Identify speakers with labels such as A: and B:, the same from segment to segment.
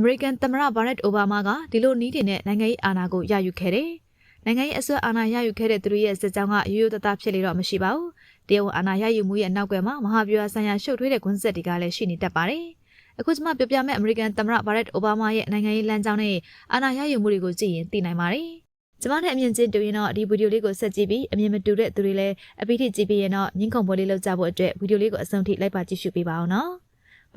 A: အမေရိကန်သမ္မတဘာရက်အိုဘားမားကဒီလိုနီးတင်တဲ့နိုင်ငံရေးအာဏာကိုရယူခဲ့တယ်။နိုင်ငံရေးအစွဲအာဏာရယူခဲ့တဲ့သူတွေရဲ့စစ်ကြောင်းကရိုးရိုးသားသားဖြစ်လေတော့မရှိပါဘူး။တရားဝင်အာဏာရယူမှုရဲ့နောက်ကွယ်မှာမဟာဗျူဟာဆိုင်ရာရှုပ်ထွေးတဲ့ကွန်းဆက်တွေကလည်းရှိနေတတ်ပါတယ်။အခုကျွန်မပြောပြမယ့်အမေရိကန်သမ္မတဘာရက်အိုဘားမားရဲ့နိုင်ငံရေးလမ်းကြောင်းနဲ့အာဏာရယူမှုတွေကိုကြည့်ရင်သိနိုင်ပါတယ်။ကျမနဲ့အမြင်ချင်းတူရင်တော့ဒီဗီဒီယိုလေးကိုဆက်ကြည့်ပြီးအမြင်မတူတဲ့သူတွေလည်းအပိထိကြည့်ပြီးရင်တော့ညှင်းခုန်ပွဲလေးလုပ်ကြဖို့အတွက်ဗီဒီယိုလေးကိုအဆုံးထိလိုက်ပါကြည့်ရှုပေးပါအောင်နော်။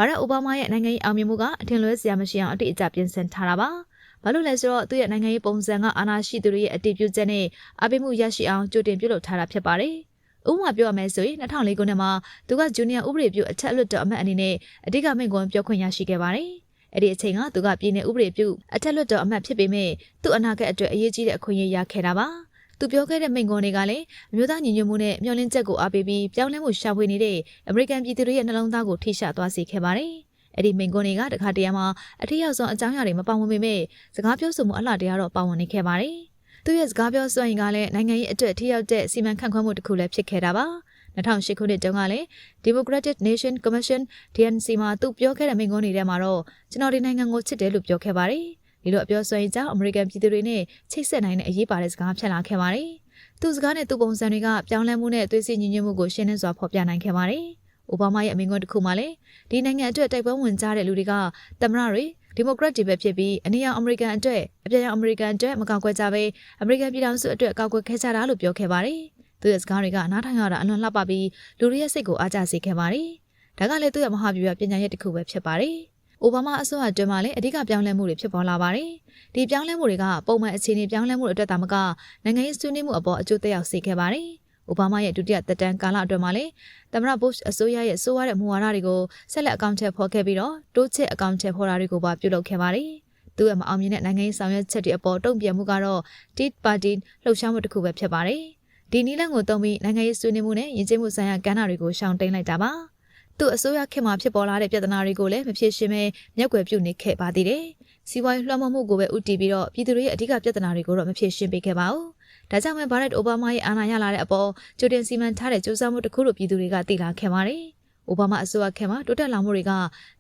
A: ဘာရက်အိုဘားမားရဲ့နိုင်ငံရေးအောင်မြင်မှုကအထင်လွဲစရာမရှိအောင်အတိအကျပြင်ဆင်ထားတာပါ။ဘာလို့လဲဆိုတော့သူ့ရဲ့နိုင်ငံရေးပုံစံကအာဏာရှိသူတွေရဲ့အတည်ပြုချက်နဲ့အပိမှုရရှိအောင်ကြိုတင်ပြုလုပ်ထားတာဖြစ်ပါတယ်။ဥပမာပြောရမယ်ဆိုရင်2004ခုနှစ်မှာသူကဂျူနီယာဥပဒေပြုအထက်အလွတ်တော်အမတ်အနေနဲ့အဓိကမိန့်ခွန်းပြောခွင့်ရရှိခဲ့ပါတယ်။အဲ့ဒီအချိန်ကသူကပြည်내ဥပဒေပြုအထက်လွတ်တော်အမတ်ဖြစ်ပေမဲ့သူ့အနာဂတ်အတွက်အရေးကြီးတဲ့အခွင့်အရေးရခဲ့တာပါ။ သူပြောခဲ့တဲ့မိန့်ခွန်းတွေကလည်းအမျိုးသားညီညွတ်မှုနဲ့မျှော်လင့်ချက်ကိုအားပေးပြီးပြောင်းလဲမှုရှာဖွေနေတဲ့အမေရိကန်ပြည်သူတွေရဲ့နှလုံးသားကိုထိရှသွားစေခဲ့ပါတယ်။အဲ့ဒီမိန့်ခွန်းတွေကတခါတရံမှာအထက်ရောက်ဆုံးအကြောင်းအရာတွေမပါဝင်ပေမဲ့စကားပြောဆိုမှုအလှတရားတော့ပါဝင်နေခဲ့ပါတယ်။သူရဲ့စကားပြောစွမ်းရည်ကလည်းနိုင်ငံရေးအတွက်ထိရောက်တဲ့စီမံခန့်ခွဲမှုတစ်ခုလည်းဖြစ်ခဲ့တာပါ။2008ခုနှစ်တုန်းကလည်း Democratic Nation Commission DNC မှာသူပြောခဲ့တဲ့မိန့်ခွန်းတွေထဲမှာတော့ကျွန်တော်ဒီနိုင်ငံကိုချစ်တယ်လို့ပြောခဲ့ပါတယ်။ ဒီလိုအပြောဆိုရင်ကြောင့်အမေရိကန်ပြည်သူတွေနဲ့ချိတ်ဆက်နိုင်တဲ့အရေးပါတဲ့စကားဖြစ်လာခဲ့ပါတယ်။သူ့စကားနဲ့သူ့ပုံစံတွေကပြောင်းလဲမှုနဲ့သွေးစည်းညီညွတ်မှုကိုရှင်းလင်းစွာဖော်ပြနိုင်ခဲ့ပါတယ်။အိုဘားမားရဲ့အမိန့်ခွန်းတစ်ခုမှာလည်းဒီနိုင်ငံအတွက်တိုက်ပွဲဝင်ကြတဲ့လူတွေကသမ္မတတွေဒီမိုကရက်တွေပဲဖြစ်ပြီးအနည်းအောင်အမေရိကန်အတွက်အပြည့်အဝအမေရိကန်အတွက်မကောက်ကွယ်ကြဘဲအမေရိကန်ပြည်ထောင်စုအတွက်ကောက်ကွယ်ခဲ့ကြတာလို့ပြောခဲ့ပါတယ်။သူရဲ့စကားတွေကနားထောင်ရတာအလွန်လှပပြီးလူတွေရဲ့စိတ်ကိုအားကျစေခဲ့ပါတယ်။ဒါကလည်းသူ့ရဲ့မဟာဗျူဟာပညာရပ်တစ်ခုပဲဖြစ်ပါတယ်။ အိုဘားမားအစိုးရအတွင်းမှာလည်းအဓိကပြောင်းလဲမှုတွေဖြစ်ပေါ်လာပါတယ်။ဒီပြောင်းလဲမှုတွေကပုံမှန်အခြေအနေပြောင်းလဲမှုတွေအတွက်တာမကနိုင်ငံရေးဆွေးနွေးမှုအပေါ်အကျိုးသက်ရောက်စေခဲ့ပါတယ်။အိုဘားမားရဲ့ဒုတိယသက်တမ်းကာလအတွင်းမှာလည်းသမ္မတဘုရှ်အစိုးရရဲ့ဆိုးရတဲ့မူဝါဒတွေကိုဆက်လက်အကောင့်ထဲဖော်ခဲ့ပြီးတော့တိုးချဲ့အကောင့်ထဲဖော်တာတွေကိုပါပြုလုပ်ခဲ့ပါတယ်။သူ့ရဲ့မအောင်မြင်တဲ့နိုင်ငံရေးဆောင်ရွက်ချက်တွေအပေါ်တုံ့ပြန်မှုကတော့ Tea Party လှုပ်ရှားမှုတစ်ခုပဲဖြစ်ပါတယ်။ဒီနီလန်ကိုတုံးပြီးနိုင်ငံရေးဆွေးနွေးမှုနဲ့ယဉ်ကျေးမှုဆိုင်ရာကဏ္ဍတွေကိုရှောင်တိန်လိုက်တာပါ။ သူ့အစိုးရခေတ်မှာဖြစ်ပေါ်လာတဲ့ပြဿနာတွေကိုလည်းမဖြေရှင်းဘဲမျက်ကွယ်ပြုနေခဲ့ပါသေးတယ်။စီးပွားရေးလွှမ်းမိုးမှုကိုပဲဥတီပြီးတော့ပြည်သူတွေရဲ့အဓိကပြဿနာတွေကိုတော့မဖြေရှင်းပေးခဲ့ပါဘူး။ဒါကြောင့်ပဲဘာရက်အိုဘားမားရဲ့အာဏာရလာတဲ့အပေါ်ကြိုတင်စီမံထားတဲ့စူးစမ်းမှုတစ်ခုလို့ပြည်သူတွေကသိလာခဲ့ပါတယ်။အိုဘားမားအစိုးရခေတ်မှာတိုးတက်လာမှုတွေက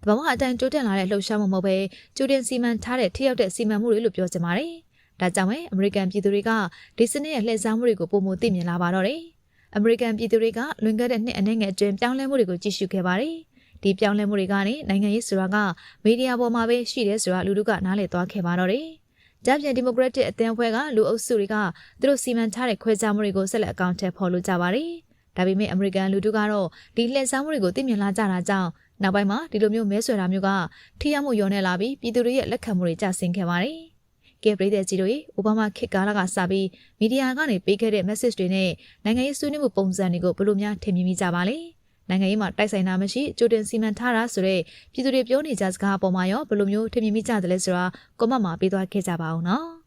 A: တဘာဝအတိုင်းတိုးတက်လာတဲ့လှုပ်ရှားမှုမဟုတ်ပဲကြိုတင်စီမံထားတဲ့ထိရောက်တဲ့စီမံမှုတွေလို့ပြောချင်ပါတယ်။ဒါကြောင့်ပဲအမေရိကန်ပြည်သူတွေကဒီစနစ်ရဲ့လှည့်စားမှုတွေကိုပုံမသိမြင်လာပါတော့တယ်။ အမေရိကန်ပြည်သူတွေကလွန်ခဲ့တဲ့နှစ်အနည်းငယ်အတွင်းပြောင်းလဲမှုတွေကိုကြည့်ရှုခဲ့ပါတယ်။ဒီပြောင်းလဲမှုတွေကနေနိုင်ငံရေးဆိုတာကမီဒီယာပေါ်မှာပဲရှိတယ်ဆိုတာလူတို့ကနားလည်သွားခဲ့ပါတော့တယ်။ကြပြန်ဒီမိုကရက်တစ်အသင်းအဖွဲ့ကလူအုပ်စုတွေကသူတို့စီမံထားတဲ့ခွဲခြားမှုတွေကိုဆက်လက်အကောင့်ထဲပေါ်လို့ကြပါတယ်။ဒါပေမဲ့အမေရိကန်လူထုကတော့ဒီလှည့်စားမှုတွေကိုသိမြင်လာကြတာကြောင့်နောက်ပိုင်းမှာဒီလိုမျိုးမဲဆွဲတာမျိုးကထိရောက်မှုရောနေလာပြီးပြည်သူတွေရဲ့လက်ခံမှုတွေကျဆင်းခဲ့ပါတယ်။ ကဲပရိသတ်ကြီးတို့အိုဘားမားခေတ်ကာလကစပြီးမီဒီယာကနေပေးခဲ့တဲ့ message တွေနဲ့နိုင်ငံရေးဆွေးနွေးမှုပုံစံတွေကိုဘယ်လိုများထင်မြင်မိကြပါလဲ။နိုင်ငံရေးမှာတိုက်ဆိုင်တာမရှိကြိုတင်စီမံထားတာဆိုတော့ပြည်သူတွေပြောနေကြစကားအပေါ်မှာရောဘယ်လိုမျိုးထင်မြင်မိကြတယ်လဲဆိုတာကွန်မန့်မှာပေးသွားခဲ့ကြပါအောင်နော်။